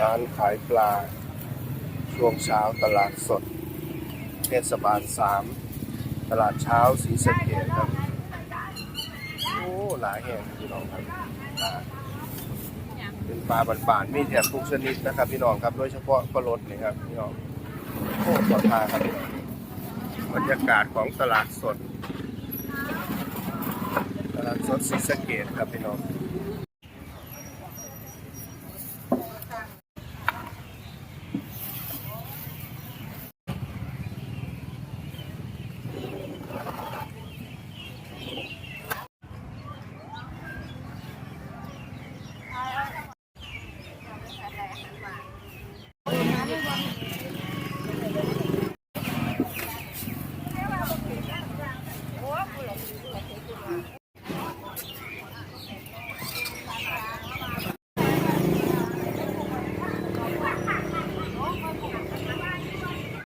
ร้านขายปลา ช่วงเช้าตลาดสด เทศบาลสามตลาดเช้าสีสะเกดครับ โอ้หลายแห่งพี่น้องครับปลาเป็นปลาบานๆมีแถบทุกชนิดนะครับ พี่น้องครับ โดยเฉพาะปลาลดนี่ครับพี่น้องโอ้ปลาปลาครับบรรยากาศของตลาดสด ตลาดสดสีสะเกดครับพี่น้อง